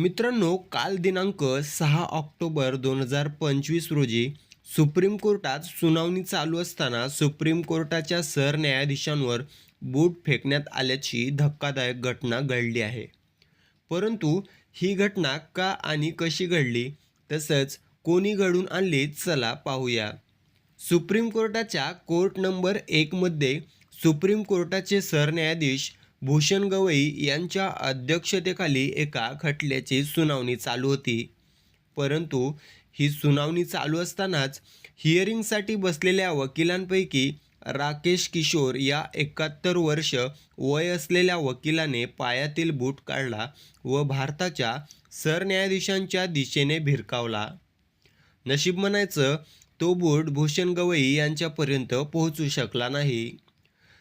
मित्रांनो काल दिनांक सहा ऑक्टोबर दोन हजार पंचवीस रोजी सुप्रीम कोर्टात सुनावणी चालू असताना सुप्रीम कोर्टाच्या सरन्यायाधीशांवर बूट फेकण्यात आल्याची धक्कादायक घटना घडली आहे. परंतु ही घटना का आणि कशी घडली? तसंच कोणी घडून आणली? चला पाहूया. सुप्रीम कोर्टाच्या कोर्ट नंबर एकमध्ये सुप्रीम कोर्टाचे सरन्यायाधीश भूषण गवई यांच्या अध्यक्षतेखाली एका खटल्याची सुनावणी चालू होती. परंतु ही सुनावणी चालू असतानाच हिअरिंगसाठी बसलेल्या वकिलांपैकी राकेश किशोर या एकाहत्तर वर्ष वय असलेल्या वकिलाने पायातील बूट काढला व भारताच्या सरन्यायाधीशांच्या दिशेने भिरकावला. नशीब म्हणायचं तो बूट भूषण गवई यांच्यापर्यंत पोहोचू शकला नाही.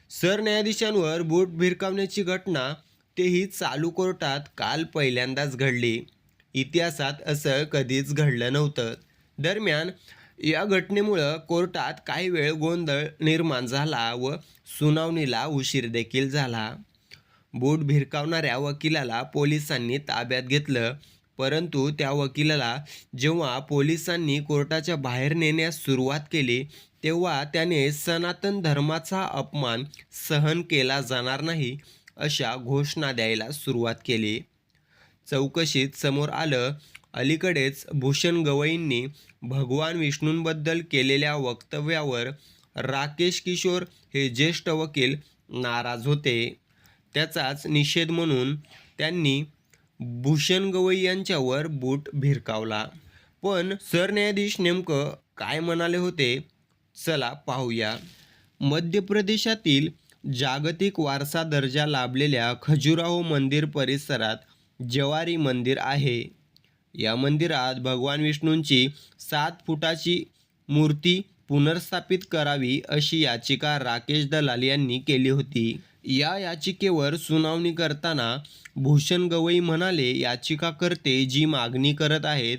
सरन्यायाधीशांवर बूट भिरकावण्याची घटना तेही चालू कोर्टात काल पहिल्यांदाच घडली. इतिहासात असं कधीच घडलं नव्हतं. दरम्यान या घटनेमुळं कोर्टात काही वेळ गोंधळ निर्माण झाला व सुनावणीला उशीर देखील झाला. बूट भिरकावणाऱ्या वकिलाला पोलिसांनी ताब्यात घेतलं. परंतु त्या वकिलाला जेव्हा पोलिसांनी कोर्टाच्या बाहेर नेण्यास सुरुवात केली तेव्हा त्याने सनातन धर्माचा अपमान सहन केला जाणार नाही अशा घोषणा द्यायला सुरुवात केली. चौकशीत समोर आलं अलीकडेच भूषण गवईंनी भगवान विष्णूंबद्दल केलेल्या वक्तव्यावर राकेश किशोर हे ज्येष्ठ वकील नाराज होते. त्याचाच निषेध म्हणून त्यांनी भूषण गवई यांच्यावर बूट भिरकावला. पण सरन्यायाधीश नेमकं काय म्हणाले होते? चला पाहूया. मध्य प्रदेशातील जागतिक वारसा दर्जा लाभलेल्या खजुराहो मंदिर परिसरात जवारी मंदिर आहे. या मंदिरात भगवान विष्णूंची सात फुटाची मूर्ती पुनर्स्थापित करावी अशी याचिका राकेश दलाल यांनी केली होती. या याचिकेवर सुनावणी करताना भूषण गवई म्हणाले याचिकाकर्ते जी मागणी करत आहेत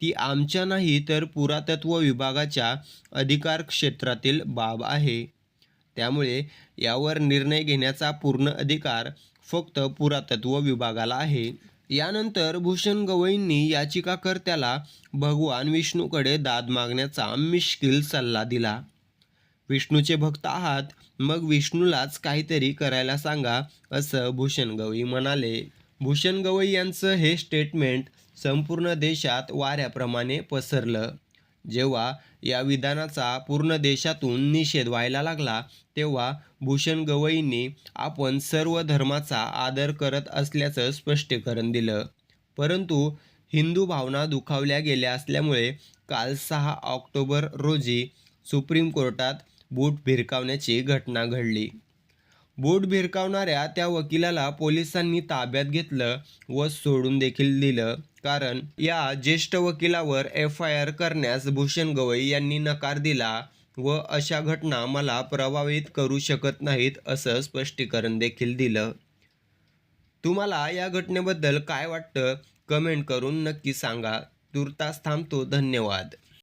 ती आमच्या नाही तर पुरातत्व विभागाच्या अधिकार क्षेत्रातील बाब आहे. त्यामुळे यावर निर्णय घेण्याचा पूर्ण अधिकार फक्त पुरातत्व विभागाला आहे. यानंतर भूषण गवईंनी याचिकाकर्त्याला भगवान विष्णूकडे दाद मागण्याचा मिश्किल सल्ला दिला. विष्णूचे भक्त आहात मग विष्णूलाच काहीतरी करायला सांगा असं भूषण गवई म्हणाले. भूषण गवई यांचं हे स्टेटमेंट संपूर्ण देशात वाऱ्याप्रमाणे पसरलं. जेव्हा या विधानाचा पूर्ण देशातून निषेध व्हायला लागला तेव्हा भूषण गवईंनी आपण सर्व धर्माचा आदर करत असल्याचं स्पष्टीकरण दिलं. परंतु हिंदू भावना दुखावल्या गेल्या असल्यामुळे काल सहा ऑक्टोबर रोजी सुप्रीम कोर्टात बूट भिरकावण्याची घटना घडली. बूट भिरकावणाऱ्या त्या वकिलाला पोलिसांनी ताब्यात घेतलं व सोडून देखील दिलं. कारण या ज्येष्ठ वकिलावर एफ आय आर करण्यास भूषण गवई यांनी नकार दिला व अशा घटना मला प्रभावित करू शकत नाहीत असं स्पष्टीकरण देखील दिलं. तुम्हाला या घटनेबद्दल काय वाटतं? कमेंट करून नक्की सांगा. तुर्तास थांबतो. धन्यवाद.